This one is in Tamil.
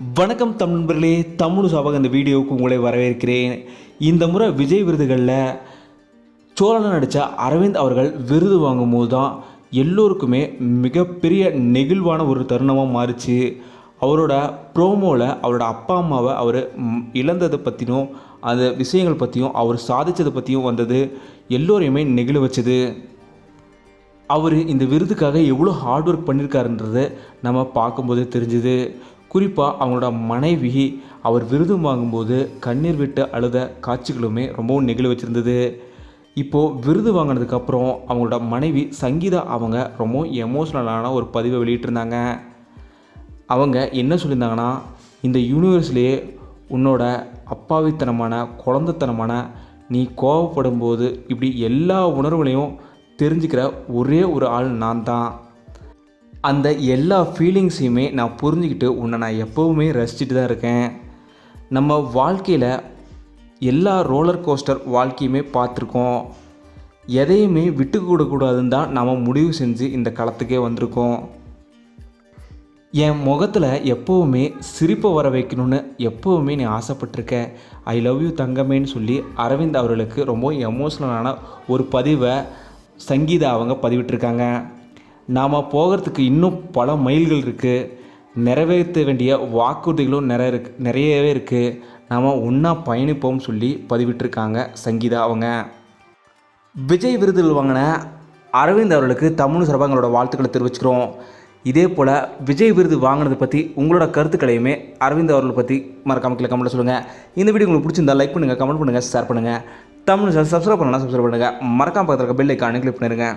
வணக்கம் தமிழ் நண்பர்களே தமிழ் சாபாக இந்த வீடியோவுக்கு உங்களை வரவேற்கிறேன். இந்த முறை விஜய் விருதுகளில் சோழனை நடித்த அரவிந்த் அவர்கள் விருது வாங்கும்போது தான் எல்லோருக்குமே மிகப்பெரிய நெகிழ்வான ஒரு தருணமாக மாறிச்சு. அவரோட ப்ரோமோவில் அவரோட அப்பா அம்மாவை அவர் இழந்ததை பற்றியும் அந்த விஷயங்கள் பற்றியும் அவர் சாதித்ததை பற்றியும் வந்தது எல்லோரையுமே நெகிழ வச்சது. அவர் இந்த விருதுக்காக எவ்வளோ ஹார்ட் ஒர்க் பண்ணியிருக்காருன்றதை நம்ம பார்க்கும்போது தெரிஞ்சுது. குறிப்பாக அவங்களோட மனைவி அவர் விருது வாங்கும்போது கண்ணீர் விட்டு அழுத காட்சிகளுமே ரொம்பவும் நெகிழ வச்சுருந்தது. இப்போது விருது வாங்கினதுக்கப்புறம் அவங்களோட மனைவி சங்கீதா அவங்க ரொம்பவும் எமோஷ்னலான ஒரு பதிவை வெளியிட்டிருந்தாங்க. அவங்க என்ன சொல்லியிருந்தாங்கன்னா இந்த யூனிவர்ஸ்லேயே உன்னோட அப்பாவித்தனமான குழந்தைத்தனமான நீ கோவப்படும் போது இப்படி எல்லா உணர்வுகளையும் தெரிஞ்சுக்கிற ஒரே ஒரு ஆள் நான் தான் அந்த எல்லா ஃபீலிங்ஸையுமே நான் புரிஞ்சுக்கிட்டு உன்னை நான் எப்போவுமே ரசிச்சுட்டு தான் இருக்கேன். நம்ம வாழ்க்கையில் எல்லா ரோலர் கோஸ்டர் வாழ்க்கையுமே பார்த்துருக்கோம். எதையுமே விட்டு கொடுக்கூடாதுன்னு தான் நாம் முடிவு செஞ்சு இந்த களத்துக்கே வந்திருக்கோம். என் முகத்தில் எப்போவுமே சிரிப்பை வர வைக்கணும்னு எப்போவுமே நீ ஆசைப்பட்டிருக்க. ஐ லவ் யூ தங்கமேன்னு சொல்லி அரவிந்த் அவர்களுக்கு ரொம்ப எமோஷ்னலான ஒரு பதிவை சங்கீதா அவங்க பதிவிட்டிருக்காங்க. நாம் போகிறதுக்கு இன்னும் பல மைல்கள் இருக்குது நிறைவேற்ற வேண்டிய வாக்குறுதிகளும் நிறைய இருக்கு நிறையவே இருக்குது நாம் ஒன்றா பயணிப்போம் சொல்லி பதிவிட்டிருக்காங்க சங்கீதா அவங்க. விஜய் விருதுகள் வாங்கின அரவிந்த் அவர்களுக்கு தமிழ் சார்பாக எங்களோட வாழ்த்துக்களை தெரிவிச்சுக்கிறோம். இதே போல் விஜய் விருது வாங்கினதை பற்றி உங்களோட கருத்துக்களையுமே அரவிந்த் அவர்களை பற்றி மறக்காம கீழே கமெண்ட்டில் சொல்லுங்கள் இந்த வீடியோ உங்களுக்கு பிடிச்சிருந்தா லைக் பண்ணுங்கள் கமெண்ட் பண்ணுங்கள் ஷேர் பண்ணுங்கள் தமிழ் சப்ஸ்கிரைப் பண்ணலாம் சப்ஸ்கிரைப் பண்ணுங்கள் மறக்காம பக்கத்தில் இருக்க பெல் ஐக்கானே கிளிக் பண்ணிடுங்க